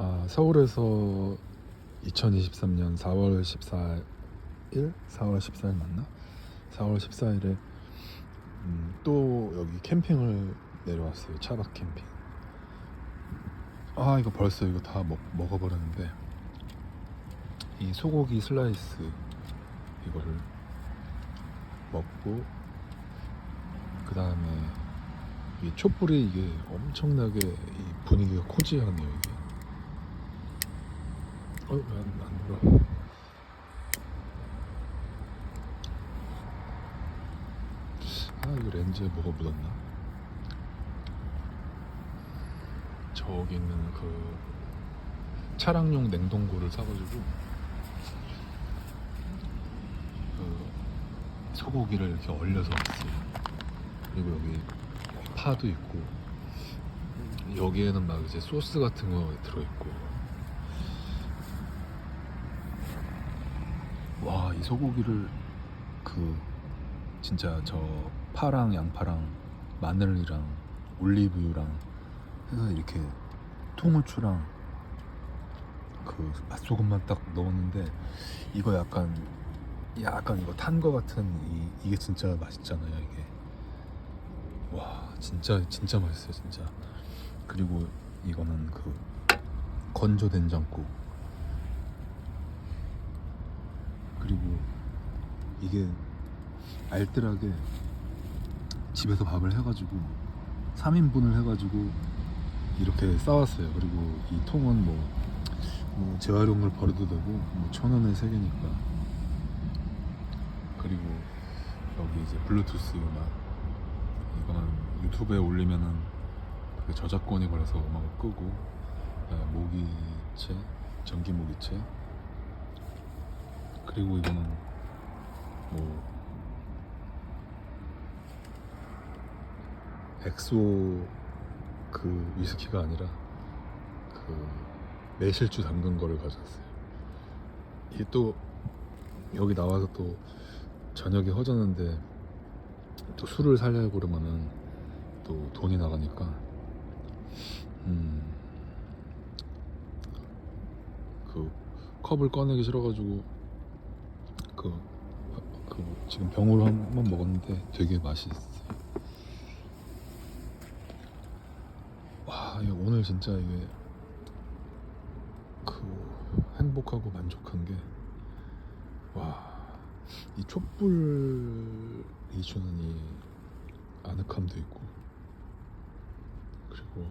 아, 서울에서 2023년 4월 14일, 4월 14일 맞나? 4월 14일에 음, 또 여기 캠핑을 내려왔어요. 차박 캠핑. 아 이거 벌써 이거 다 먹, 먹어버렸는데 이 소고기 슬라이스 이거를 먹고 그 다음에 이 촛불이 이게 엄청나게 이 분위기가 코지하네요 이게. 어? 아, 이거 렌즈에 뭐가 묻었나? 저기 있는 그 차량용 냉동고를 사가지고 그 소고기를 이렇게 얼려서 왔어요. 그리고 여기 파도 있고 여기에는 막 이제 소스 같은 거 들어있고 와 이 소고기를 그 진짜 저 파랑 양파랑 마늘이랑 올리브유랑 해서 이렇게 통후추랑 그 맛소금만 딱 넣었는데 이거 약간 약간 이거 탄 거 같은 이, 이게 진짜 맛있잖아요 이게. 와 진짜 진짜 맛있어요 진짜. 그리고 이거는 그 건조 된장국 그리고 이게 알뜰하게 집에서 밥을 해가지고 3인분을 해가지고 이렇게 싸왔어요. 그리고 이 통은 뭐, 뭐 재활용을 버려도 되고 뭐 천 원에 세 개니까. 그리고 여기 이제 블루투스 음악 이거는 유튜브에 올리면은 그 저작권이 걸려서 음악을 끄고 그다음에 모기채 전기 모기채. 그리고 이거는 뭐 엑소 그 위스키가 아니라 그 매실주 담근 거를 가져왔어요. 이게 또 여기 나와서 또 저녁에 허전한데 또 술을 살려고 그러면은 또 돈이 나가니까 음, 그 컵을 꺼내기 싫어가지고 그, 그 지금 병으로 한 번 먹었는데 되게 맛있어요. 와 오늘 진짜 이게 그 행복하고 만족한 게 와. 이 촛불이 주는 이 아늑함도 있고 그리고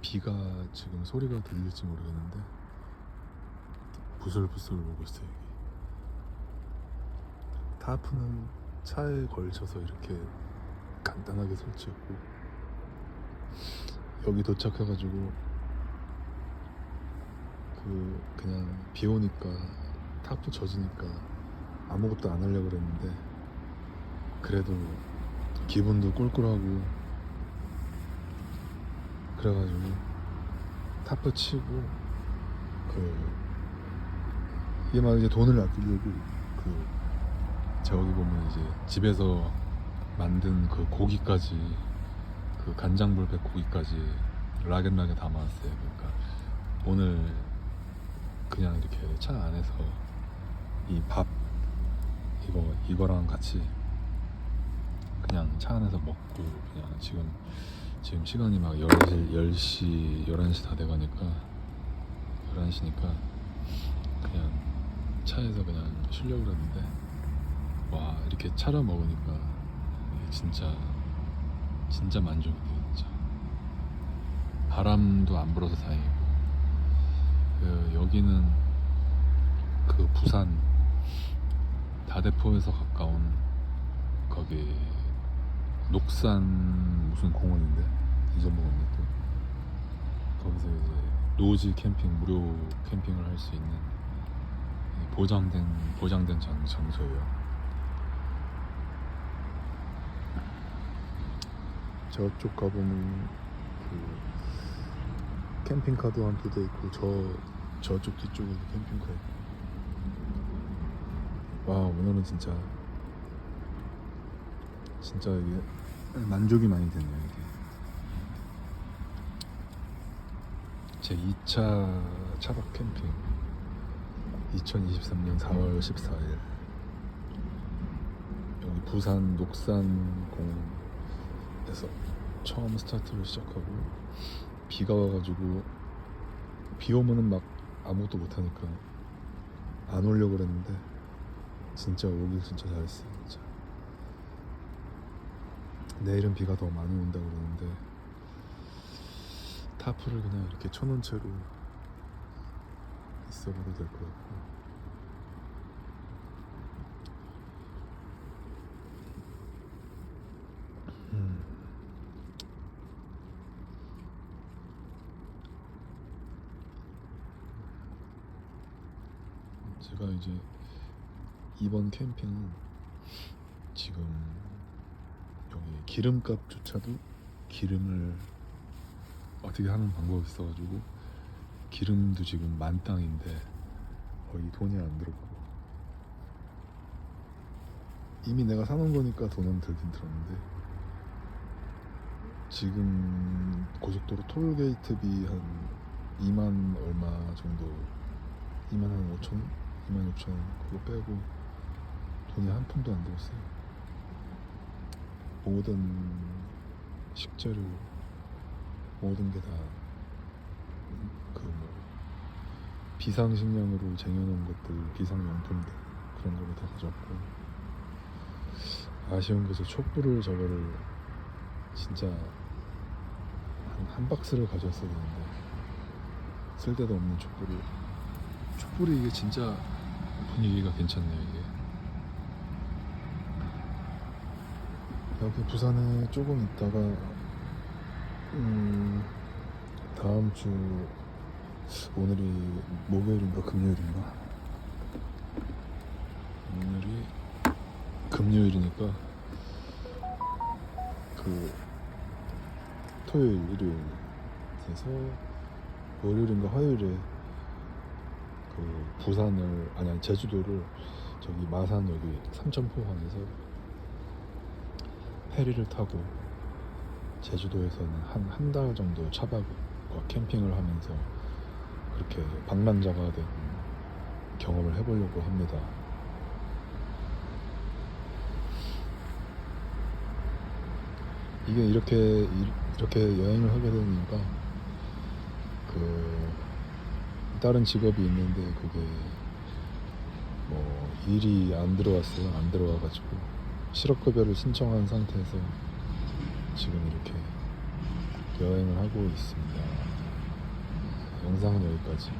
비가 지금 소리가 들릴지 모르겠는데 부슬부슬 오고 있어요 타프는 차에 걸쳐서 이렇게 간단하게 설치했고 여기 도착해가지고 그 그냥 비 오니까 타프 젖으니까 아무것도 안 하려고 그랬는데 그래도 기분도 꿀꿀하고 그래가지고 타프 치고 그 이게 막 이제 돈을 아끼려고 그 저기 보면 이제 집에서 만든 그 고기까지 그 간장불백 고기까지 락앤락에 담아왔어요. 그러니까 오늘 그냥 이렇게 차 안에서 이 밥 이거 이거랑 같이 그냥 차 안에서 먹고 그냥 지금 지금 시간이 막 10시, 10시 11시 다 돼 가니까 11시니까 그냥 차에서 그냥 쉬려고 그랬는데 와 이렇게 차려 먹으니까 이게 진짜 진짜 만족이 돼요 진짜. 바람도 안 불어서 다행이고. 그 여기는 그 부산 다대포에서 가까운 거기 녹산 무슨 공원인데? 잊어먹었네 또. 거기서 이제 노지 캠핑 무료 캠핑을 할 수 있는 이 보장된 보장된 장, 장소예요. 저쪽 가보면 그 캠핑카도 한 두 대 있고 저 저쪽 뒤쪽에도 캠핑카 있고. 와 오늘은 진짜 진짜 이게 만족이 많이 됐네요 이게. 제 2차 차박 캠핑. 2023년 4월 14일. 여기 부산 녹산공 에서 처음 스타트를 시작하고 비가 와가지고 비 오면은 막 아무것도 못하니까 안 오려고 그랬는데 진짜 오길 진짜 잘했어 진짜. 내일은 비가 더 많이 온다고 그러는데 타프를 그냥 이렇게 쳐놓은 채로 있어봐도 될 것 같고 제가 이제 이번 캠핑은 지금 여기 기름값조차도 기름을 어떻게 하는 방법이 있어가지고 기름도 지금 만땅인데 거의 돈이 안 들어가고. 이미 내가 사놓은 거니까 돈은 들긴 들었는데 지금 고속도로 톨게이트비 한 2만 얼마 정도? 2만 한 5천? 26,000원 그거 빼고 돈이 한 푼도 안 들었어요. 모든 식재료 모든 게 다 그 뭐 비상식량으로 쟁여놓은 것들 비상용품들 그런 거를 다 가져왔고 아쉬운 것은 촛불을 저거를 진짜 한, 한 박스를 가져왔어야 되는데 쓸데도 없는 촛불이 촛불이 이게 진짜 분위기가 괜찮네요 이게. 여기 부산에 조금 있다가 음 다음 주 오늘이 목요일인가 금요일인가? 오늘이 금요일이니까 그 토요일 일요일 해서 월요일인가 화요일에 그 부산을 아니 아니 제주도를 저기 마산 여기 삼천포항에서 페리를 타고 제주도에서는 한 한 달 정도 차박과 캠핑을 하면서 그렇게 방랑자가 된 경험을 해보려고 합니다. 이게 이렇게 이- 이렇게 여행을 하게 된 이유가 그 다른 직업이 있는데 그게 뭐 일이 안 들어왔어요. 안 들어와가지고 실업급여를 신청한 상태에서 지금 이렇게 여행을 하고 있습니다. 영상은 여기까지.